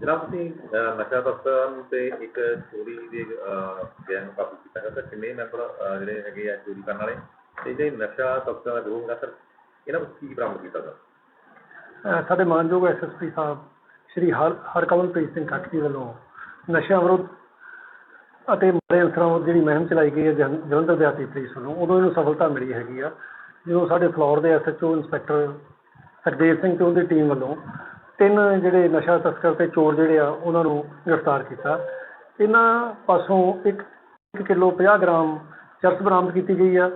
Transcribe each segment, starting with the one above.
ਜਨਾਬ ਤੁਸੀਂ ਅਹ, ਨਸ਼ਾ ਤਸਕਰਾਂ ਤੇ ਇੱਕ ਚੋਰੀ ਦੇ ਗੈਂਗ ਕਾਬੂ ਕੀਤਾ ਹੈ ਸਰ ਕਿੰਨੇ ਮੈਂਬਰ ਅਹ, ਜਿਹੜੇ ਹੈਗੇ ਆ ਚੋਰੀ ਕਰਨ ਵਾਲੇ? ਤੇ ਜਿਹੜੇ ਨਸ਼ਾ ਤਸਕਰਾਂ ਦਾ ਗਰੋਹ ਹੈਗਾ ਸਰ ਇਹਨਾਂ ਨੂੰ ਕੀ ਬਰਾਮਦ ਕੀਤਾ ਸਰ ਅਹ ਸਾਡੇ ਮਾਨਯੋਗ ਐਸਐਸਪੀ ਸਾਹਿਬ ਸ਼੍ਰੀ ਹਰ ਹਰਕਮਲਪ੍ਰੀਤ ਸਿੰਘ ਖੱਟਰੀ ਵੱਲੋਂ ਨਸ਼ਾ ਵਿਰੋਧ ਅਤੇ ਮਾੜੇ ਅਨਸਰਾਂ ਵਿਰੁੱਧ ਜਿਹੜੀ ਮੁਹਿੰਮ ਚਲਾਈ ਗਈ ਹੈ, ਜਨ- ਜਲੰਧਰ ਦਿਹਾਤੀ ਪੁਲਿਸ ਵੱਲੋਂ, ਉਦੋਂ ਇਹਨੂੰ ਸਫਲਤਾ ਮਿਲੀ ਹੈਗੀ ਆ। ਜਦੋਂ ਸਾਡੇ ਫਲੋਰ ਦੇ ਐਸਐਚਓ ਇੰਸਪੈਕਟਰ ਸਰਦੇਵ ਸਿੰਘ ਤੇ ਉਹਦੀ ਟੀਮ ਵੱਲੋਂ ਤਿੰਨ ਜਿਹੜੇ ਨਸ਼ਾ ਤਸਕਰ ਤੇ ਚੋਰ ਜਿਹੜੇ ਆ, ਉਹਨਾਂ ਨੂੰ ਗ੍ਰਿਫਤਾਰ ਕੀਤਾ। ਇਹਨਾਂ ਪਾਸੋਂ ਇੱਕ 1 ਕਿਲੋ 50 ਗ੍ਰਾਮ ਚਰਸ ਬਰਾਮਦ ਕੀਤੀ ਗਈ ਆ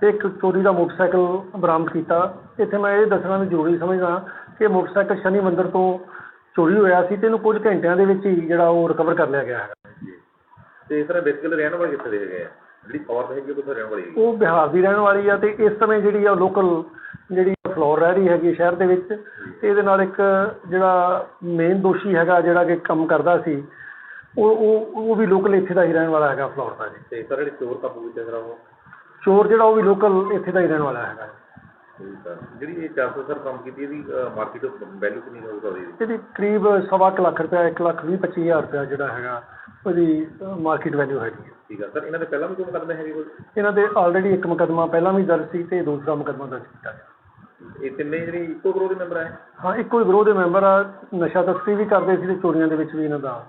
ਤੇ ਇੱਕ ਚੋਰੀ ਦਾ ਮੋਟਰਸਾਈਕਲ ਬਰਾਮਦ ਕੀਤਾ। ਇੱਥੇ ਮੈਂ ਇਹ ਦੱਸਣਾ ਵੀ ਜ਼ਰੂਰੀ ਸਮਝਦਾ ਕਿ ਮੋਟਰਸਾਈਕਲ ਸ਼ਨੀ ਮੰਦਰ ਤੋਂ ਚੋਰੀ ਹੋਇਆ ਸੀ ਤੇ ਇਹਨੂੰ ਕੁਝ ਘੰਟਿਆਂ ਦੇ ਵਿੱਚ ਹੀ ਜਿਹੜਾ ਉਹ ਰਿਕਵਰ ਕਰ ਲਿਆ ਗਿਆ ਹੈ ਤੇ ਸਰ ਬੇਸਿਕਲੀ ਰਹਿਣ ਵਾਲੇ ਕਿੱਥੇ ਦੇ ਹੈਗੇ ਆ? ਜਿਹੜੀ ਔਰਤ ਹੈਗੀ ਉਹ ਕਿੱਥੇ ਰਹਿਣ ਵਾਲੀ ਹੈਗੀ ਉਹ ਬਿਹਾਰ ਦੀ ਰਹਿਣ ਵਾਲੀ ਆ ਤੇ ਇਸ ਸਮੇਂ ਜਿਹੜੀ ਆ ਲੋਕਲ ਜਿਹੜੀ ਫਲੋਰ ਰਹਿ ਰਹੀ ਹੈਗੀ ਸ਼ਹਿਰ ਦੇ ਵਿੱਚ ਤੇ ਇਹਦੇ ਨਾਲ ਇੱਕ ਜਿਹੜਾ ਮੇਨ ਦੋਸ਼ੀ ਹੈਗਾ ਜਿਹੜਾ ਕਿ ਕੰਮ ਕਰਦਾ ਸੀ ਉਹ ਉਹ ਉਹ ਵੀ ਲੋਕਲ ਇੱਥੇ ਦਾ ਹੀ ਰਹਿਣ ਵਾਲਾ ਹੈਗਾ ਫਲੋਰ ਦਾ ਜੀ। ਤੇ ਸਰ ਜਿਹੜੇ ਚੋਰ ਕਾਬੂ ਕੀਤੇ ਸਰ ਉਹ? ਚੋਰ ਜਿਹੜਾ ਉਹ ਵੀ ਲੋਕਲ ਇੱਥੇ ਦਾ ਹੀ ਰਹਿਣ ਵਾਲਾ ਹੈਗਾ। ਠੀਕ ਆ। ਜਿਹੜੀ ਇਹ 400 ਸਰ ਕੰਮ ਕੀਤੀ ਇਹਦੀ ਮਾਰਕੀਟ ਵੈਲਿਊ ਕਿੰਨੀ ਹੋਊਗਾ ਉਹਦੀ ਇਹਦੀ ਕਰੀਬ ਸਵਾ ਕੁ ਲੱਖ ਰੁਪਇਆ ਇੱਕ ਲੱਖ ਵੀਹ ਪੱਚੀ ਹਜ਼ਾਰ ਰੁਪਇਆ ਜਿਹੜਾ ਹੈਗਾ ਉਹਦੀ ਮਾਰਕੀਟ ਵੈਲਿਊ ਹੈਗੀ ਹੈ। ਠੀਕ ਆ। ਸਰ ਇਹਨਾਂ ਦੇ ਪਹਿਲਾਂ ਵੀ ਕੋਈ ਮੁਕੱਦਮੇ ਹੈਗੇ ਕੋਈ? ਇਹਨਾਂ ਦੇ ਆਲਰੇਡੀ ਇੱਕ ਮੁਕੱਦਮਾ ਪਹਿਲਾਂ ਵੀ ਦਰਜ ਸੀ ਤੇ ਦੂਸਰਾ ਮੁਕੱਦਮਾ ਦਰਜ ਕੀਤਾ ਗਿਆ। ਇਹ ਤਿੰਨੇ ਜਿਹੜੀ ਇੱਕੋ ਗਰੋਹ ਦੇ ਮੈਂਬਰ ਹੈ ਹਾਂ ਇੱਕੋ ਹੀ ਗਰੋਹ ਦੇ ਮੈਂਬਰ ਆ। ਨਸ਼ਾ ਤਸਕਰੀ ਵੀ ਕਰਦੇ ਸੀ ਤੇ ਚੋਰੀਆਂ ਦੇ ਵਿੱਚ ਵੀ ਇਹਨਾਂ ਦਾ